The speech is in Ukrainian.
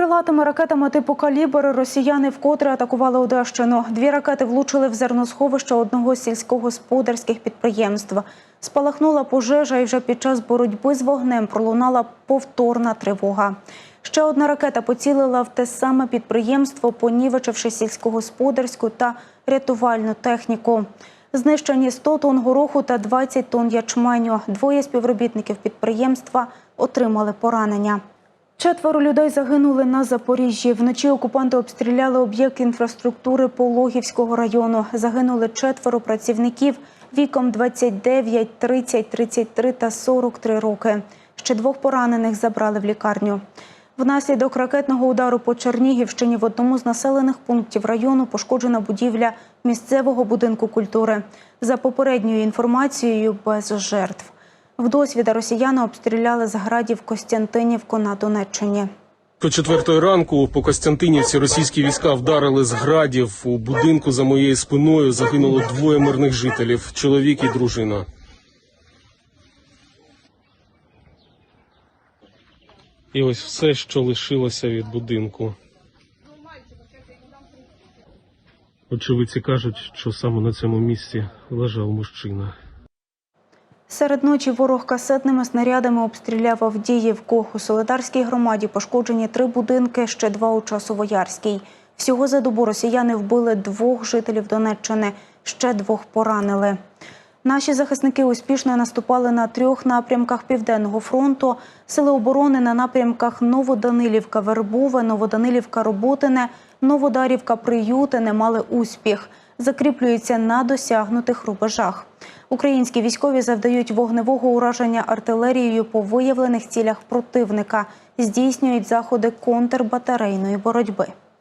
Крилатими ракетами типу калібр росіяни вкотре атакували Одещину. Дві ракети влучили в зерносховище одного з сільськогосподарських підприємств. Спалахнула пожежа, і вже під час боротьби з вогнем пролунала повторна тривога. Ще одна ракета поцілила в те саме підприємство, понівечивши сільськогосподарську та рятувальну техніку. Знищені 100 тонн гороху та 20 тонн ячменю. Двоє співробітників підприємства отримали поранення. Четверо людей загинули на Запоріжжі. Вночі окупанти обстріляли об'єкт інфраструктури Пологівського району. Загинули четверо працівників віком 29, 30, 33 та 43 роки. Ще двох поранених забрали в лікарню. Внаслідок ракетного удару по Чернігівщині в одному з населених пунктів району пошкоджена будівля місцевого будинку культури. За попередньою інформацією, без жертв. Вдосвіда росіяни обстріляли з градів Костянтинівку на Донеччині. По четвертої ранку по Костянтинівці російські війська вдарили з градів. У будинку за моєю спиною загинуло двоє мирних жителів чоловік і дружина. І ось все, що лишилося від будинку. Очевидці кажуть, що саме на цьому місці лежав мужчина. Серед ночі ворог касетними снарядами обстріляв Авдіївку. У Солидарській громаді пошкоджені три будинки, ще два у Часовоярській. Всього за добу росіяни вбили двох жителів Донеччини, ще двох поранили. Наші захисники успішно наступали на трьох напрямках Південного фронту. Сили оборони на напрямках Новоданилівка, Вербове, Новоданилівка, Роботине, Новодарівка, Приютине мали успіх. Закріплюються на досягнутих рубежах. Українські військові завдають вогневого ураження артилерією по виявлених цілях противника, здійснюють заходи контрбатарейної боротьби.